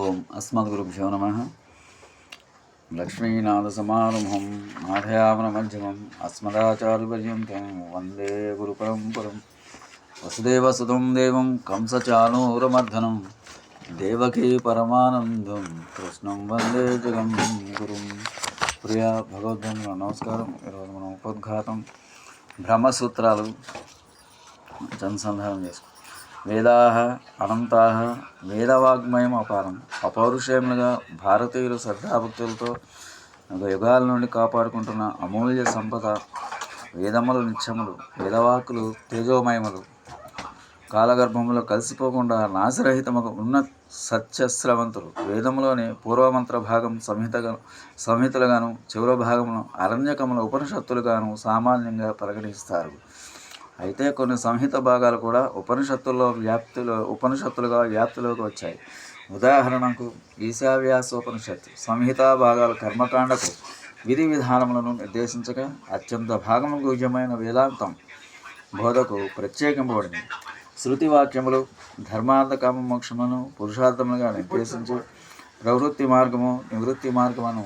ఓం అస్మద్గురుభ్యో నమ. లక్ష్మీనాథసమారంభం నాథయామనమధ్యమం అస్మదాచార్యపర్యంతం వందే గురుపరంపరం. వసుదేవసుతం దేవం కంసచానూరమర్ధనం దేవకీ పరమానందం కృష్ణం వందే జగం గురుం ప్రియ భగవద్బంధువుల నమస్కారం. ఈరోజు మనం ఉపోద్ఘాతం బ్రహ్మసూత్రాలు జనసంధానం చేసుకుంటాం వేదా అనంతా వేదవాగ్మయం అపారం. అపౌరుషయములుగా భారతీయులు శ్రద్ధాభక్తులతో యుగాల నుండి కాపాడుకుంటున్న అమూల్య సంపద వేదములు నిత్యములు వేదవాకులు తేజోమయములు. కాలగర్భములో కలిసిపోకుండా నాశరహితముగా ఉన్న సత్యశ్రవంతులు వేదములోని పూర్వమంత్ర భాగం సంహితగా సంహితలుగాను చివరి భాగమును అరణ్యకముల ఉపనిషత్తులుగాను సామాన్యంగా పరిగణిస్తారు. అయితే కొన్ని సంహిత భాగాలు కూడా ఉపనిషత్తుల్లో వ్యాప్తిలో ఉపనిషత్తులుగా వ్యాప్తిలోకి వచ్చాయి. ఉదాహరణకు ఈశావ్యాసోపనిషత్తు సంహితా భాగాలు కర్మకాండకు విధి విధానములను నిర్దేశించగా అత్యంత భాగము గుహ్యమైన వేదాంతం బోధకు ప్రత్యేకింపబడింది. శృతి వాక్యములు ధర్మార్థకామ మోక్షములను పురుషార్థములుగా నిర్దేశించి ప్రవృత్తి మార్గము నివృత్తి మార్గమును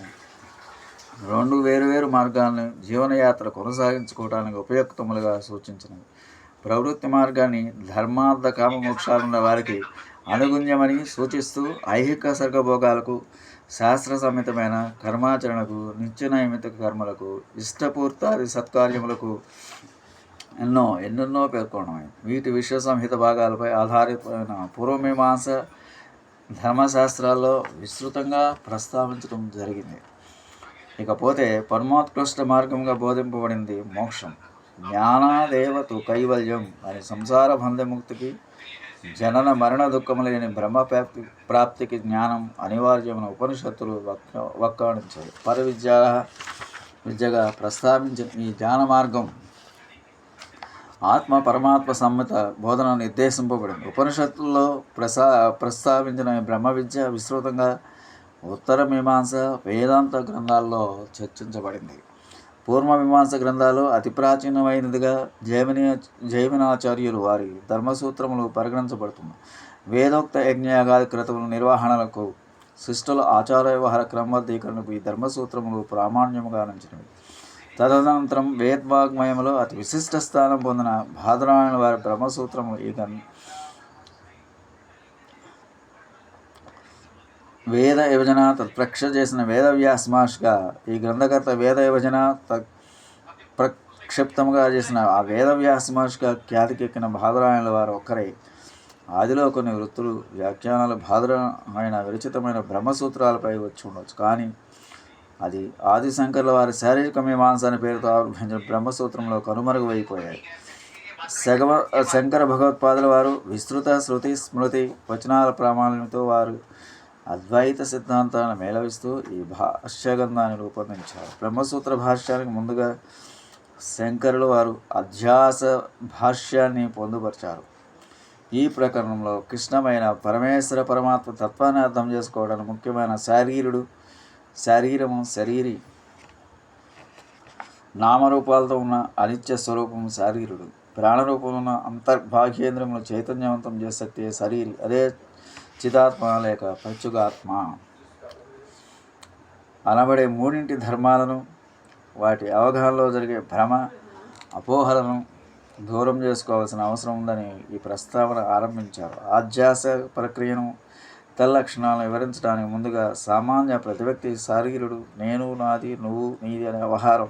రెండు వేరువేరు మార్గాలను జీవనయాత్ర కొనసాగించుకోవడానికి ఉపయుక్తములుగా సూచించినవి. ప్రవృత్తి మార్గాన్ని ధర్మార్థ కామ మోక్షాలున్న వారికి అనుగుణ్యమని సూచిస్తూ ఐహిక సర్గభోగాలకు శాస్త్ర సమ్మితమైన కర్మాచరణకు నిత్య నైమిత కర్మలకు ఇష్టపూర్తాది సత్కార్యములకు ఎన్నో ఎన్నెన్నో పేర్కొనమైంది వీటి విశ్వ సంహిత భాగాలపై ఆధారితమైన పూర్వమీమాంస ధర్మశాస్త్రాల్లో విస్తృతంగా ప్రస్తావించడం జరిగింది. ఇకపోతే పరమోత్కృష్ట మార్గంగా బోధింపబడింది మోక్షం. జ్ఞానాదేవతు కైవల్యం అని సంసార బంధముక్తికి జనన మరణ దుఃఖం లేని బ్రహ్మ ప్రాప్తి ప్రాప్తికి జ్ఞానం అనివార్యమైన ఉపనిషత్తులు వక్క వక్కాణించాయి పరవిద్య విద్యగా ప్రస్తావించిన ఈ జ్ఞాన మార్గం ఆత్మ పరమాత్మ సమ్మత బోధన నిర్దేశింపబడింది. ఉపనిషత్తుల్లో ప్రసా ప్రస్తావించిన బ్రహ్మ విద్య విస్తృతంగా ఉత్తర మీమాంస వేదాంత గ్రంథాల్లో చర్చించబడింది. పూర్వ మీమాంస గ్రంథాలు అతి ప్రాచీనమైనదిగా జైమిని జైమినాచార్యులు వారి ధర్మసూత్రములు పరిగణించబడుతుంది. వేదోక్త యజ్ఞయాగాది క్రతువుల నిర్వహణలకు శిష్టుల ఆచార వ్యవహార క్రమబద్ధీకరణకు ఈ ధర్మసూత్రములు ప్రామాణ్యముగా నుంచినవి తదనంతరం వేద్వాగ్మయంలో అతి విశిష్ట స్థానం పొందిన భాద్రాయణ వారి బ్రహ్మసూత్రములు ఈ వేద విభజన తత్ప్రక్ష చేసిన వేదవ్యాస మహర్షిగా ఈ గ్రంథకర్త వేద విభజన త ప్రక్షిప్తముగా చేసిన ఆ వేదవ్యాస మహర్షిగా ఖ్యాతికెక్కిన భాదరాయణుల వారు ఒక్కరే. ఆదిలో కొన్ని వృత్తులు వ్యాఖ్యానాలు బాధరాయణ విరచితమైన బ్రహ్మసూత్రాలపై వచ్చి ఉండొచ్చు. కానీ అది ఆది శంకర్ల వారి శారీరక మీమాంస అనే పేరుతో ఆవిర్భించిన బ్రహ్మసూత్రంలో కనుమరుగైపోయాయి శగవ శంకర భగవత్పాదుల వారు విస్తృత శృతి స్మృతి వచనాల ప్రామాణ్యంతో వారు అద్వైత సిద్ధాంతాలను మేళవిస్తూ ఈ భాష్యగంధాన్ని రూపొందించారు. బ్రహ్మసూత్ర భాష్యానికి ముందుగా శంకరులు వారు అధ్యాస భాష్యాన్ని పొందుపరిచారు. ఈ ప్రకరణంలో కృష్ణమైన పరమేశ్వర పరమాత్మ తత్వాన్ని అర్థం చేసుకోవడానికి ముఖ్యమైన శారీరుడు శారీరము శరీరి నామరూపాలతో ఉన్న అనిత్య స్వరూపం శారీరుడు. ప్రాణరూపంలో ఉన్న అంతర్భాగ్యేంద్రములు చైతన్యవంతం చేసే శరీరి? అదే చిదాత్మ లేక ప్రత్యుగాత్మ. అనబడే మూడింటి ధర్మాలను వాటి అవగాహనలో జరిగే భ్రమ అపోహలను దూరం చేసుకోవాల్సిన అవసరం ఉందని ఈ ప్రస్తావన ఆరంభించారు. ఆధ్యాస ప్రక్రియను లక్షణాలను వివరించడానికి ముందుగా సామాన్య ప్రతి వ్యక్తి శారీరుడు నేను నాది నువ్వు నీది అనే వ్యవహారం